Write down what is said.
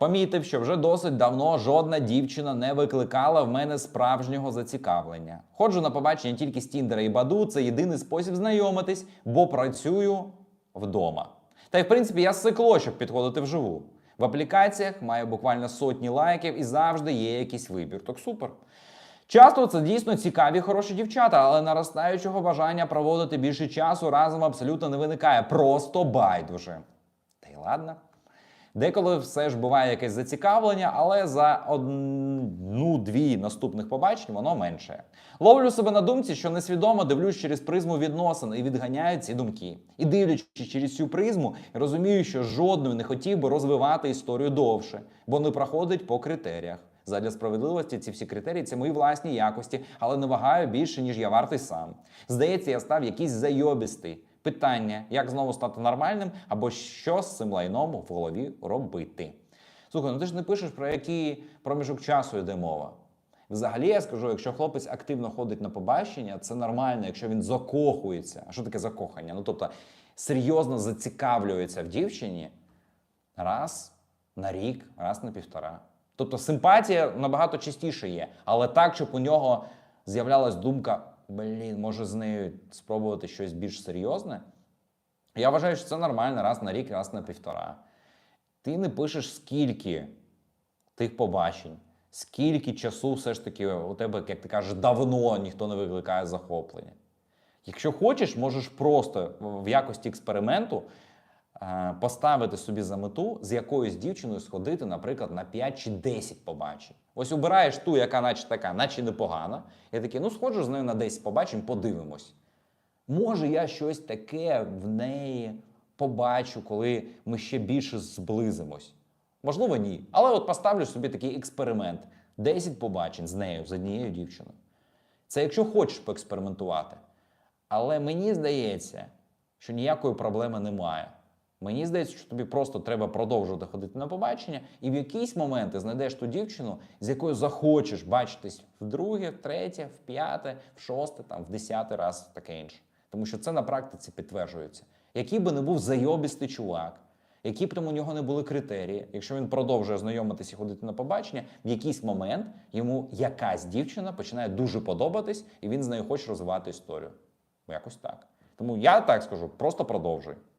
Помітив, що вже досить давно жодна дівчина не викликала в мене справжнього зацікавлення. Ходжу на побачення тільки з Тіндера і Баду. Це єдиний спосіб знайомитись, бо працюю вдома. Та й в принципі я сикло, щоб підходити вживу. В аплікаціях маю буквально сотні лайків і завжди є якийсь вибір. Так супер. Часто це дійсно цікаві, хороші дівчата, але наростаючого бажання проводити більше часу разом абсолютно не виникає. Просто байдуже. Та й ладно. Деколи все ж буває якесь зацікавлення, але за одну-дві наступних побачень воно менше. Ловлю себе на думці, що несвідомо дивлюсь через призму відносин і відганяю ці думки. І дивлячись через цю призму, розумію, що жодною не хотів би розвивати історію довше, бо не проходить по критеріях. Задля справедливості ці всі критерії це мої власні якості, але не вагаю більше, ніж я вартий сам. Здається, я став якийсь зайобістий. Питання, як знову стати нормальним, або що з цим лайном в голові робити. Слухай, ну ти ж не пишеш про який проміжок часу йде мова. Взагалі, я скажу, якщо хлопець активно ходить на побачення, це нормально, якщо він закохується. А що таке закохання? Ну тобто серйозно зацікавлюється в дівчині раз на рік, раз на півтора. Тобто симпатія набагато частіше є, але так, щоб у нього з'являлась думка: блін, може з нею спробувати щось більш серйозне. Я вважаю, що це нормально раз на рік, раз на півтора. Ти не пишеш скільки тих побачень, скільки часу все ж таки у тебе, як ти кажеш, давно ніхто не викликає захоплення. Якщо хочеш, можеш просто в якості експерименту поставити собі за мету з якоюсь дівчиною сходити, наприклад, на 5 чи 10 побачень. Ось обираєш ту, яка наче така, наче непогана. Я такий, ну сходжу з нею на 10 побачень, подивимось. Може, я щось таке в неї побачу, коли ми ще більше зблизимось. Можливо, ні. Але от поставлю собі такий експеримент: 10 побачень з нею, з однією дівчиною. Це якщо хочеш поекспериментувати. Але мені здається, що ніякої проблеми немає. Мені здається, що тобі просто треба продовжувати ходити на побачення, і в якийсь момент ти знайдеш ту дівчину, з якою захочеш бачитись вдруге, втретє, в п'яте, в шосте, там, в десятий раз, таке інше. Тому що це на практиці підтверджується. Який би не був зайобістий чувак, які б там у нього не були критерії, якщо він продовжує знайомитись і ходити на побачення, в якийсь момент йому якась дівчина починає дуже подобатись, і він з нею хоче розвивати історію. Якось так. Тому я так скажу, просто продовжуй.